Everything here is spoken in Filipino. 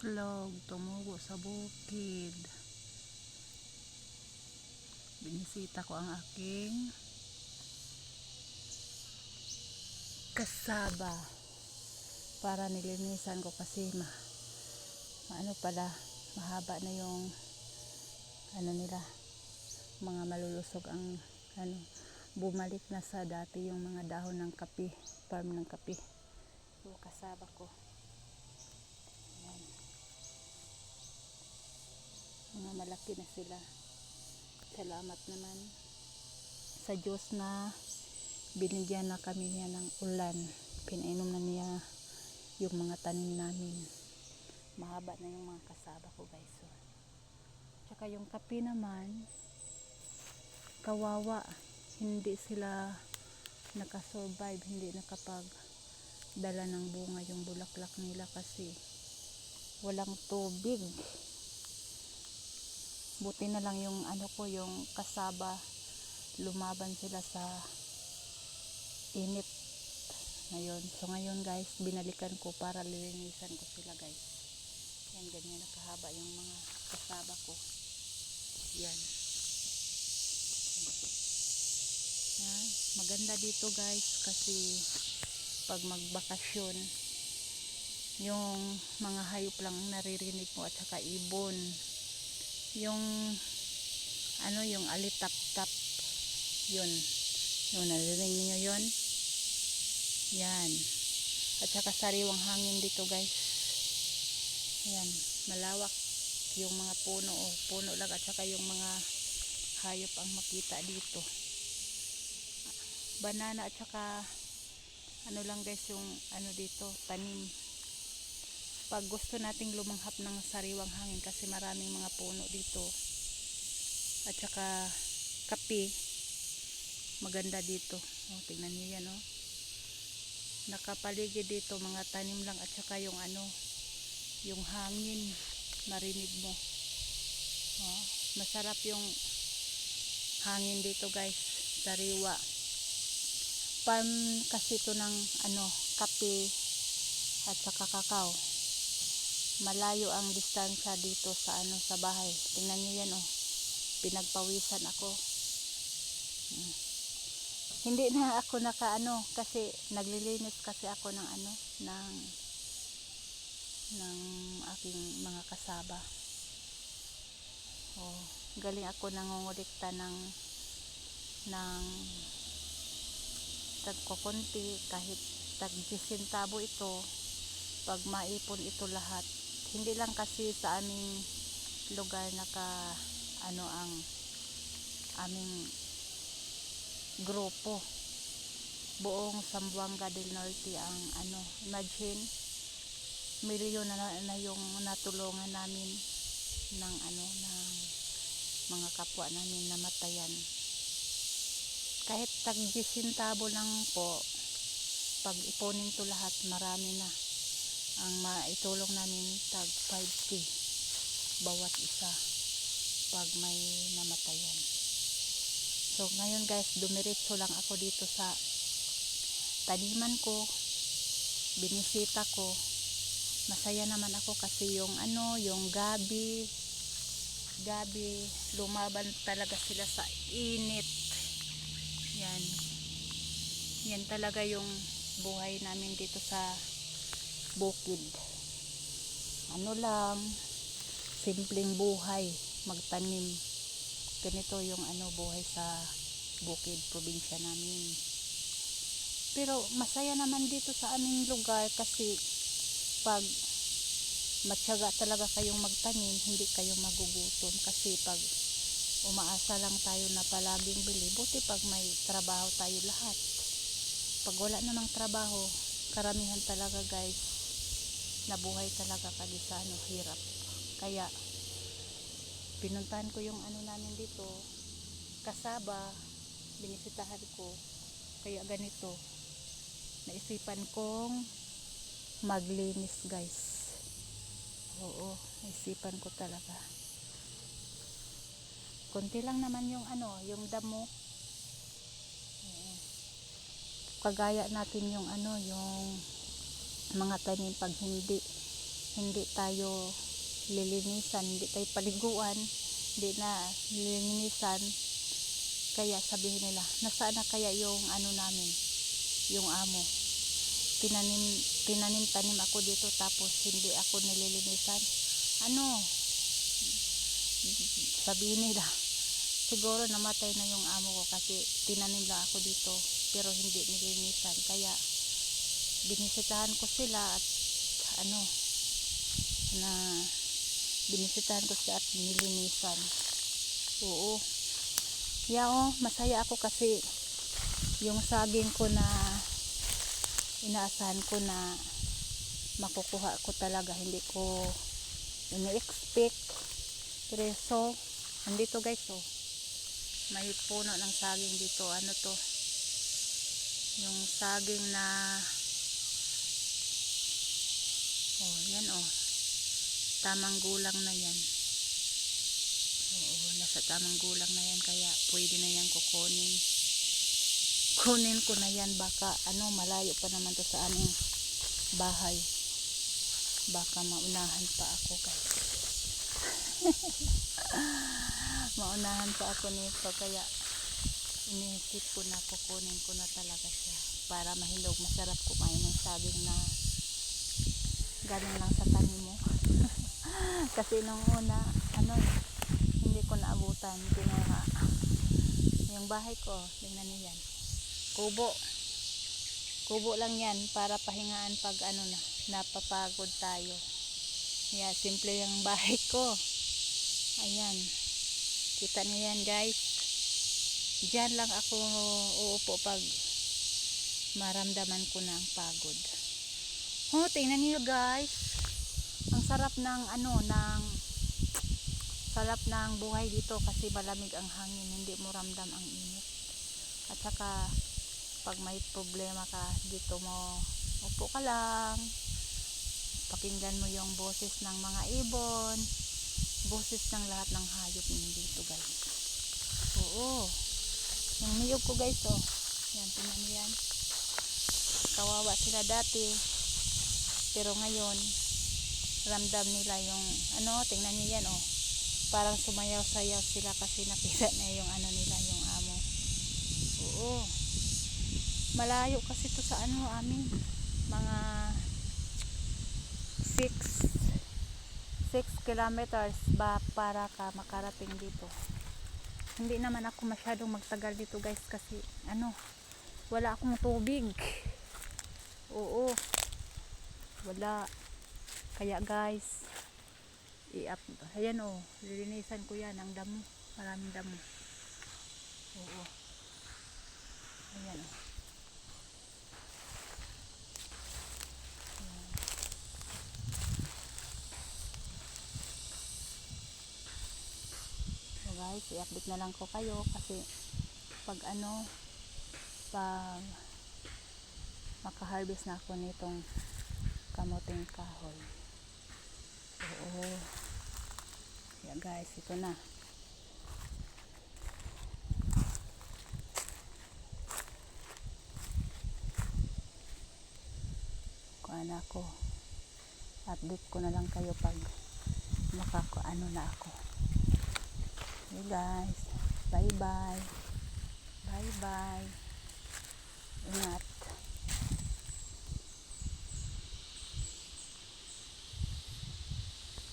itlog tumugo sa bukid. Binisita ko ang aking kasaba para nilinisan ko kasi ma ano pala mahaba na yung ano nila mga malulusog ang ano bumalik na sa dati yung mga dahon ng kape farm ng kape. So kasaba ko mga malaki na sila. Salamat naman sa Diyos na binigyan na kami niya ng ulan. Pinainom na niya yung mga tanim namin. Mahaba na yung mga kasaba ko guys so, tsaka yung kape naman kawawa. Hindi sila nakasurvive hindi nakapag dala ng bunga yung bulaklak nila kasi walang tubig buti na lang yung ano ko yung kasaba lumaban sila sa init ngayon so ngayon guys binalikan ko para lilinisan ko sila guys. Yan ganyan nakahaba yung mga kasaba ko. Yan. Yan. Maganda dito guys kasi pag magbakasyon yung mga hayop lang naririnig mo at saka ibon yung ano yung alitap-tap. Yun. Yung naririnig niyo yun? Yan. At saka sariwang hangin dito guys. Yan. Malawak yung mga puno o puno lang at saka yung mga hayop ang makita dito. Banana at saka ano lang guys yung ano dito tanim pag gusto nating lumanghap ng sariwang hangin kasi maraming mga puno dito. At saka kape. Maganda dito. Oh, tingnan niyo yan oh nakapaligid dito mga tanim lang. At saka yung ano yung hangin. Marinig mo. Oh, masarap yung hangin dito guys. Sariwa. Farm kasi ito ng ano kape at saka kakao malayo ang distansya dito sa ano sa bahay. Tingnan niyo yan oh. Pinagpawisan ako. Hmm. hindi na ako naka ano kasi naglilinis kasi ako ng ano ng ng aking mga kasaba. Oh galing ako nangungulikta ng ng tagkukunti kahit tag sintabo ito pag maipon ito lahat hindi lang kasi sa aming lugar naka ano ang aming grupo. Buong Sambuanga del Norte ang ano imagine milyon na, na yung natulungan namin ng ano ng mga kapwa namin namatayan kahit tag sintabo lang po pag iponin to lahat marami na ang maitulong namin tag 5k bawat isa pag may namatayan. So ngayon guys dumiretso lang ako dito sa taniman ko binisita ko. Masaya naman ako kasi yung ano yung gabi gabi lumaban talaga sila sa init. Yan. Yan talaga yung buhay namin dito sa bukid. Ano lang simpleng buhay magtanim. Ganito yung ano buhay sa bukid probinsya namin. Pero masaya naman dito sa aming lugar kasi pag matyaga talaga kayong magtanim hindi kayo magugutom. Kasi pag umaasa lang tayo na palaging bili buti pag may trabaho tayo lahat. Pag wala namang trabaho karamihan talaga guys nabuhay talaga kami sa ano hirap. Kaya pinuntahan ko yung ano namin dito kasaba binisitahan ko. Kaya ganito naisipan kong maglinis guys. Oo naisipan ko talaga. Konti lang naman yung ano yung damo. Kagaya natin yung ano yung mga tanim pag hindi hindi tayo lilinisan, hindi tayo paliguan, hindi na lilinisan, kaya sabihin nila, nasaan na kaya yung ano namin, yung amo. Tinanim, tinanim-tanim ako dito tapos hindi ako nililinisan. Ano? Sabihin nila, siguro namatay na yung amo ko kasi tinanim lang ako dito pero hindi nilinisan. Kaya binisitahan ko sila at ano na binisitahan ko siya at nilinisan. Oo. Yeah, oh, masaya ako kasi yung saging ko na inaasahan ko na makukuha ko talaga hindi ko ini-expect pero so andito guys oh may puno ng saging dito ano to yung saging na oh yan oh. Tamang gulang na yan. Oo nasa tamang gulang na yan kaya pwede na yan kukunin. Kunin ko na yan baka ano malayo pa naman to sa aming bahay. Baka maunahan pa ako guys maunahan pa ako nito kaya iniisip ko na kukunin ko na talaga siya para mahilog masarap kumain ng saging na galing lang sa tanim mo. Kasi nung una ano hindi ko naabutan kinuha yung bahay ko tingnan niyo yan. Kubo. Kubo lang yan para pahingaan pag ano na napapagod tayo. Yeah, simple yung bahay ko. Ayan. Kita niyo yan guys. Dyan lang ako uupo pag maramdaman ko na ang pagod oh tingnan niyo guys. Ang sarap ng ano ng sarap ng buhay dito kasi malamig ang hangin hindi mo ramdam ang init. At saka pag may problema ka dito mo upo ka lang. Pakinggan mo yung boses ng mga ibon boses ng lahat ng hayop dito guys. Oo. Yung niyog ko guys oh. Yan tingnan yan. Kawawa sila dati pero ngayon ramdam nila yung ano tingnan niyo yan oh. Parang sumayaw-sayaw sila kasi nakita na yung ano nila yung amo. Oo. Malayo kasi to sa ano amin. Mga 6 6 kilometers ba para ka makarating dito. Hindi naman ako masyadong magtagal dito guys kasi ano wala akong tubig. Oo wala. Kaya guys i-up. Ayan o lilinisan ko yan ang damo. Maraming damo. Oo. Ayan o Ayan. So guys, i-update na lang ko kayo kasi pag ano pag makaharvest na ako nitong kamuting kahoy. Oo. Yeah guys ito na. Kuha ako. Update ko na lang kayo pag makakuano na ako. Hey guys. Bye bye bye bye ingat